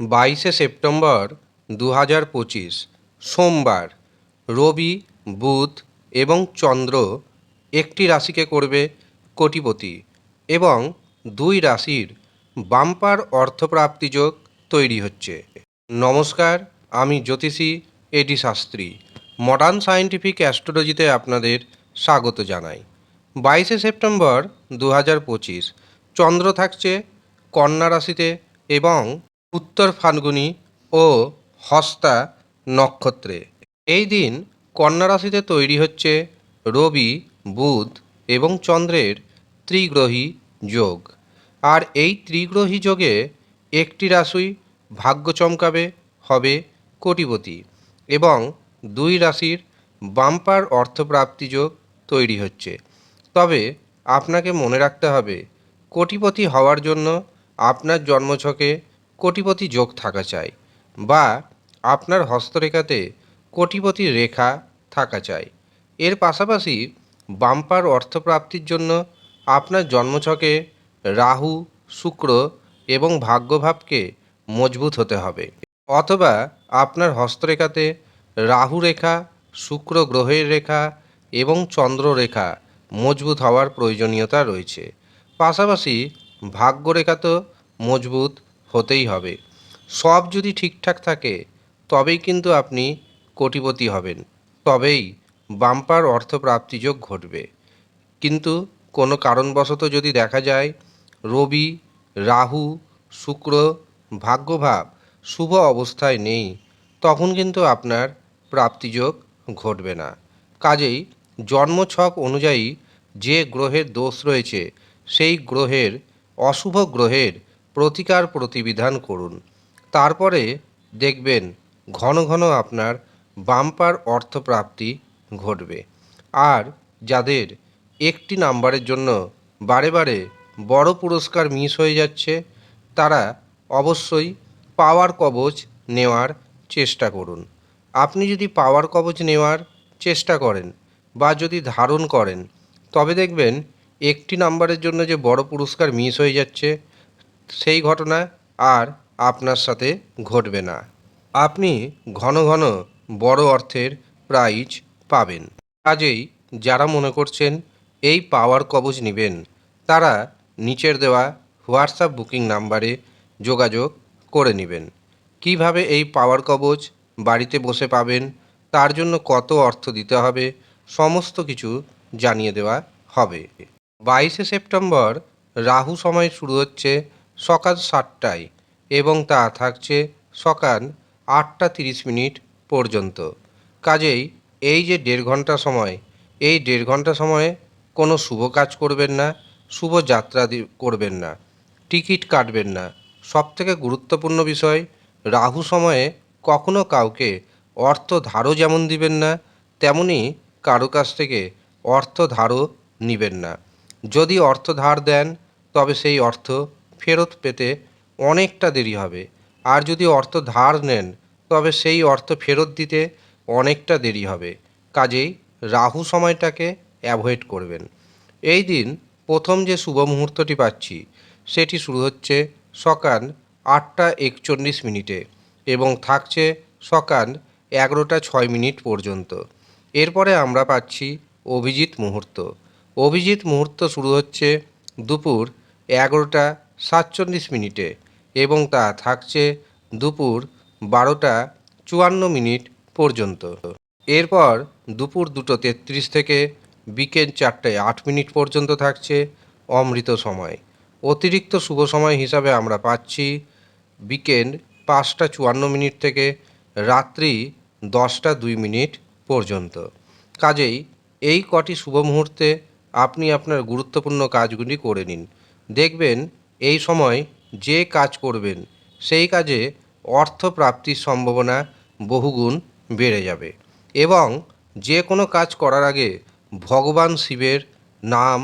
বাইশে সেপ্টেম্বর দু হাজার পঁচিশ, সোমবার, রবি, বুধ এবং চন্দ্র একটি রাশিকে করবে কোটিপতি এবং দুই রাশির বাম্পার অর্থপ্রাপ্তি যোগ তৈরি হচ্ছে। নমস্কার, আমি জ্যোতিষী A D Shastri, modern scientific অ্যাস্ট্রোলজিতে আপনাদের স্বাগত জানাই। বাইশে সেপ্টেম্বর দু হাজার পঁচিশ, চন্দ্র থাকছে, কন্যা রাশিতে এবং উত্তর ফাল্গুনি ও হস্তা নক্ষত্রে। এই দিন কন্যা রাশিতে তৈরি হচ্ছে রবি, বুধ এবং চন্দ্রের ত্রিগ্রহী যোগ। আর এই ত্রিগ্রহী যোগে একটি রাশি ভাগ্য চমকাবে, হবে কোটিপতি এবং দুই রাশির বাম্পার অর্থপ্রাপ্তি যোগ তৈরি হচ্ছে। তবে আপনাকে মনে রাখতে হবে, কোটিপতি হওয়ার জন্য আপনার জন্মছকে কোটিপতি যোগ থাকা চাই বা আপনার হস্তরেখাতে কোটিপতি রেখা থাকা চাই। এর পাশাপাশি বাম্পার অর্থপ্রাপ্তির জন্য আপনার জন্মছকে রাহু, শুক্র এবং ভাগ্যভাবকে মজবুত হতে হবে। অথবা আপনার হস্তরেখাতে রাহু রেখা, শুক্র গ্রহের রেখা এবং চন্দ্র রেখা মজবুত হওয়ার প্রয়োজনীয়তা রয়েছে। পাশাপাশি ভাগ্যরেখা তো মজবুত হতেই হবে। সব যদি ঠিকঠাক থাকে, তবেই কিন্তু আপনি কোটিপতি হবেন। তবেই বাম্পার অর্থপ্রাপ্তি যোগ ঘটবে। কিন্তু কোনো কারণবশত যদি দেখা যায়, রবি, রাহু, শুক্র ভাগ্যভাব শুভ অবস্থায় নেই, তখন কিন্তু আপনার প্রাপ্তিযোগ ঘটবে না। কাজেই জন্মছক অনুযায়ী যে গ্রহের দোষ রয়েছে, সেই গ্রহের অশুভ গ্রহের প্রতিকার প্রতিবিধান করুন। তারপরে দেখবেন ঘন ঘন আপনার বাম্পার অর্থপ্রাপ্তি ঘটবে। আর যাদের একটি নাম্বারের জন্য বারে বারে বড় পুরস্কার মিস হয়ে যাচ্ছে, তারা অবশ্যই পাওয়ার কবচ নেওয়ার চেষ্টা করুন। আপনি যদি পাওয়ার কবচ নেওয়ার চেষ্টা করেন বা যদি ধারণ করেন, তবে দেখবেন একটি নাম্বারের জন্য যে বড় পুরস্কার মিস হয়ে যাচ্ছে সেই ঘটনা আর আপনার সাথে ঘটবে না। আপনি ঘন ঘন বড় অর্থের প্রাইজ পাবেন। কাজেই যারা মনে করছেন এই পাওয়ার কবজ নেবেন, তারা নিচের দেওয়া হোয়াটসঅ্যাপ বুকিং নাম্বারে যোগাযোগ করে নেবেন। কীভাবে এই পাওয়ার কবজ বাড়িতে বসে পাবেন, তার জন্য কত অর্থ দিতে হবে, সমস্ত কিছু জানিয়ে দেওয়া হবে। বাইশে সেপ্টেম্বর রাহু সময় শুরু হচ্ছে সকাল সাতটায় এবং তা থাকছে সকাল আটটা তিরিশ মিনিট পর্যন্ত। কাজেই এই যে দেড় ঘণ্টা সময়, এই দেড় ঘণ্টা সময়ে কোনো শুভ কাজ করবেন না, শুভ যাত্রা করবেন না, টিকিট কাটবেন না। সবথেকে গুরুত্বপূর্ণ বিষয়, রাহু সময়ে কখনো কাউকে অর্থ ধারও যেমন দিবেন না, তেমনি কারও কাছ থেকে অর্থ ধারও নেবেন না। যদি অর্থ ধার দেন, তবে সেই অর্থ ফেরত পেতে অনেকটা দেরি হবে। আর যদি অর্থ ধার নেন, তবে সেই অর্থ ফেরত দিতে অনেকটা দেরি হবে। কাজেই রাহু সময়টাকে অ্যাভয়েড করবেন। এই দিন প্রথম যে শুভ মুহূর্তটি পাচ্ছি, সেটি শুরু হচ্ছে সকাল আটটা একচল্লিশ মিনিটে এবং থাকছে সকাল এগারোটা ছয় মিনিট পর্যন্ত। এরপরে আমরা পাচ্ছি অভিজিৎ মুহূর্ত। অভিজিৎ মুহূর্ত শুরু হচ্ছে দুপুর এগারোটা সাতচল্লিশ মিনিটে এবং তা থাকছে দুপুর বারোটা চুয়ান্ন মিনিট পর্যন্ত। এরপর দুপুর দুটো তেত্রিশ থেকে বিকেল চারটায় আট মিনিট পর্যন্ত থাকছে অমৃত সময়। অতিরিক্ত শুভ সময় হিসাবে আমরা পাচ্ছি বিকেল পাঁচটা চুয়ান্ন মিনিট থেকে রাত্রি দশটা দুই মিনিট পর্যন্ত। কাজেই এই কটি শুভ মুহূর্তে আপনি আপনার গুরুত্বপূর্ণ কাজগুলি করে নিন। দেখবেন এই সময় যে কাজ করবেন, সেই কাজে অর্থ প্রাপ্তির সম্ভাবনা বহুগুণ বেড়ে যাবে এবং যে কোনো কাজ করার আগে ভগবান শিবের নাম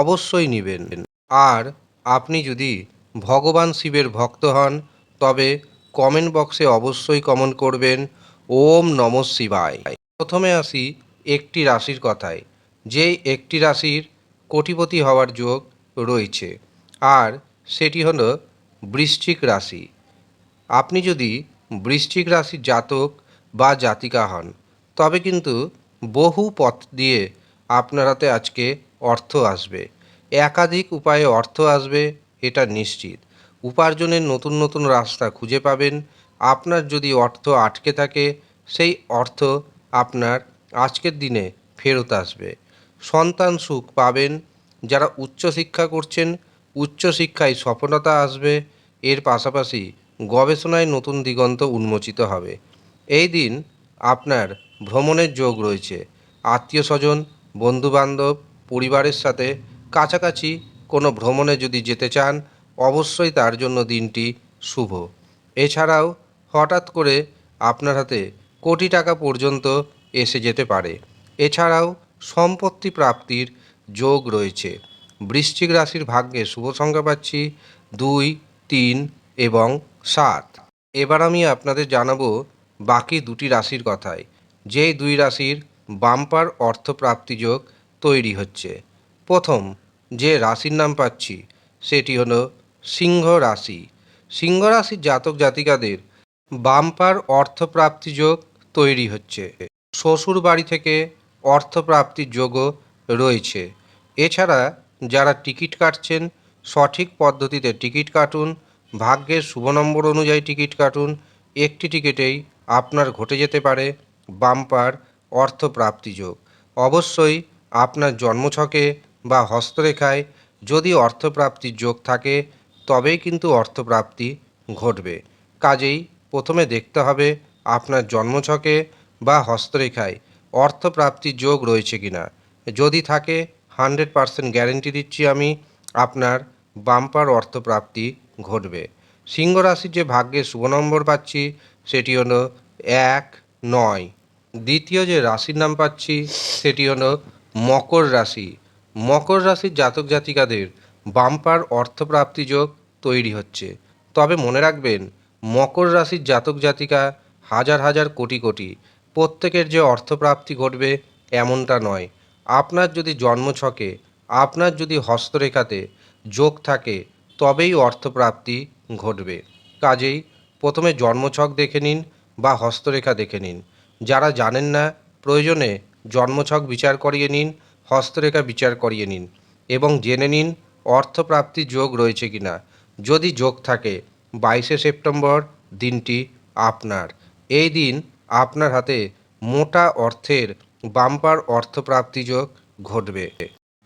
অবশ্যই নেবেন। আর আপনি যদি ভগবান শিবের ভক্ত হন, তবে কমেন্ট বক্সে অবশ্যই কমেন্ট করবেন, ওম নম শিবায়। প্রথমে আসি একটি রাশির কথায় যে একটি রাশির কোটিপতি হওয়ার যোগ রয়েছে। আর সেটি হল বৃশ্চিক রাশি। আপনি যদি বৃশ্চিক রাশির জাতক বা জাতিকা হন, তবে কিন্তু বহু পথ দিয়ে আপনার হাতে আজকে অর্থ আসবে। একাধিক উপায়ে অর্থ আসবে, এটা নিশ্চিত। উপার্জনের নতুন নতুন রাস্তা খুঁজে পাবেন। আপনার যদি অর্থ আটকে থাকে, সেই অর্থ আপনার আজকের দিনে ফেরত আসবে। সন্তান সুখ পাবেন, যারা উচ্চশিক্ষা করছেন উচ্চশিক্ষায় সফলতা আসবে, এর পাশাপাশি গবেষণায় নতুন দিগন্ত উন্মোচিত হবে। এই দিন আপনার ভ্রমণের যোগ রয়েছে। আত্মীয় স্বজন বন্ধুবান্ধব, পরিবারের সাথে কাছাকাছি কোনো ভ্রমণে যদি যেতে চান, অবশ্যই তার জন্য দিনটি শুভ। এছাড়াও হঠাৎ করে আপনার হাতে কোটি টাকা পর্যন্ত এসে যেতে পারে। এছাড়াও সম্পত্তি প্রাপ্তির যোগ রয়েছে। বৃশ্চিক রাশির ভাগ্যে শুভ সংখ্যা পাচ্ছি দুই, তিন এবং সাত। এবার আমি আপনাদের জানাব বাকি দুটি রাশির কথায়। যেই দুই রাশির বাম্পার অর্থপ্রাপ্তি যোগ তৈরি হচ্ছে। প্রথম, যে রাশির নাম পাচ্ছি, সেটি হলো সিংহ রাশি। সিংহ রাশির জাতক জাতিকাদের বাম্পার অর্থপ্রাপ্তি যোগ তৈরি হচ্ছে। শ্বশুর বাড়ি থেকে অর্থপ্রাপ্তির যোগও রয়েছে। এছাড়া যারা টিকিট কাটছেন, সঠিক পদ্ধতিতে টিকিট কাটুন, ভাগ্যের শুভ নম্বর অনুযায়ী টিকিট কাটুন, একটি টিকিটেই আপনার ঘটে যেতে পারে, বাম্পার, অর্থপ্রাপ্তি যোগ। অবশ্যই আপনার জন্মছকে বা হস্তরেখায় যদি অর্থপ্রাপ্তির যোগ থাকে, তবেই কিন্তু অর্থপ্রাপ্তি ঘটবে। কাজেই প্রথমে দেখতে হবে আপনার জন্মছকে বা হস্তরেখায় অর্থপ্রাপ্তির যোগ রয়েছে কিনা। যদি থাকে হান্ড্রেড পারসেন্ট গ্যারেন্টি দিচ্ছি আমি, আপনার বাম্পার অর্থপ্রাপ্তি ঘটবে। সিংহ রাশির যে ভাগ্যের শুভ নম্বর পাচ্ছি, সেটি হলো এক, নয়। দ্বিতীয় যে রাশির নাম পাচ্ছি, সেটি হলো মকর রাশি। মকর রাশির জাতক জাতিকাদের বাম্পার অর্থপ্রাপ্তি যোগ তৈরি হচ্ছে। তবে মনে রাখবেন, মকর রাশির জাতক জাতিকা হাজার হাজার কোটি কোটি। প্রত্যেকের যে অর্থপ্রাপ্তি ঘটবে এমনটা নয়। আপনার যদি জন্মছকে আপনার যদি হস্তরেখাতে যোগ থাকে, তবেই অর্থপ্রাপ্তি ঘটবে। কাজেই প্রথমে জন্মছক দেখে নিন বা হস্তরেখা দেখে নিন। যারা জানেন না, প্রয়োজনে জন্মছক বিচার করিয়ে নিন, হস্তরেখা বিচার করিয়ে নিন এবং জেনে নিন অর্থপ্রাপ্তির যোগ রয়েছে কিনা। যদি যোগ থাকে, বাইশে সেপ্টেম্বর দিনটি আপনার। এই দিন আপনার হাতে মোটা অর্থের বাম্পার অর্থপ্রাপ্তি যোগ ঘটবে।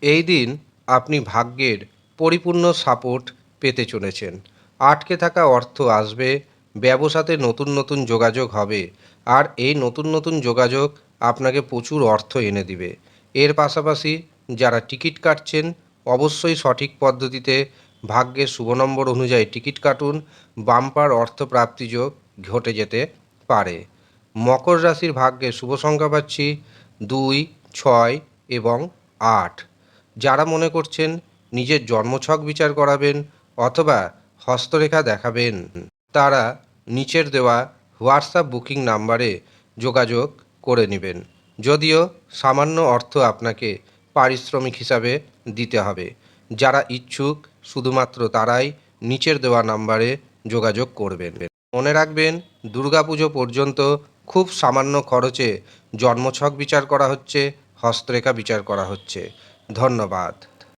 এই দিন আপনি ভাগ্যের পরিপূর্ণ সাপোর্ট পেতে চলেছেন। আটকে থাকা অর্থ আসবে, ব্যবসাতে নতুন নতুন যোগাযোগ হবে, আর এই নতুন নতুন যোগাযোগ আপনাকে প্রচুর অর্থ এনে দিবে। এর পাশাপাশি যারা টিকিট কাটছেন, অবশ্যই সঠিক পদ্ধতিতে ভাগ্যের শুভ নম্বর অনুযায়ী টিকিট কাটুন, বাম্পার অর্থপ্রাপ্তি যোগ ঘটে যেতে পারে। মকর রাশির ভাগ্যে শুভ সংখ্যা পাচ্ছি দুই, ছয় এবং আট। যারা মনে করছেন নিজের জন্মছক বিচার করাবেন অথবা হস্তরেখা দেখাবেন, তারা নিচের দেওয়া হোয়াটসঅ্যাপ বুকিং নাম্বারে যোগাযোগ করে নেবেন। যদিও সামান্য অর্থ আপনাকে পারিশ্রমিক হিসাবে দিতে হবে। যারা ইচ্ছুক, শুধুমাত্র তারাই নিচের দেওয়া নাম্বারে যোগাযোগ করবেন। মনে রাখবেন, দুর্গাপুজো পর্যন্ত খুব সামান্য খরচে জন্মছক বিচার করা হচ্ছে হস্তরেখা বিচার করা হচ্ছে। ধন্যবাদ।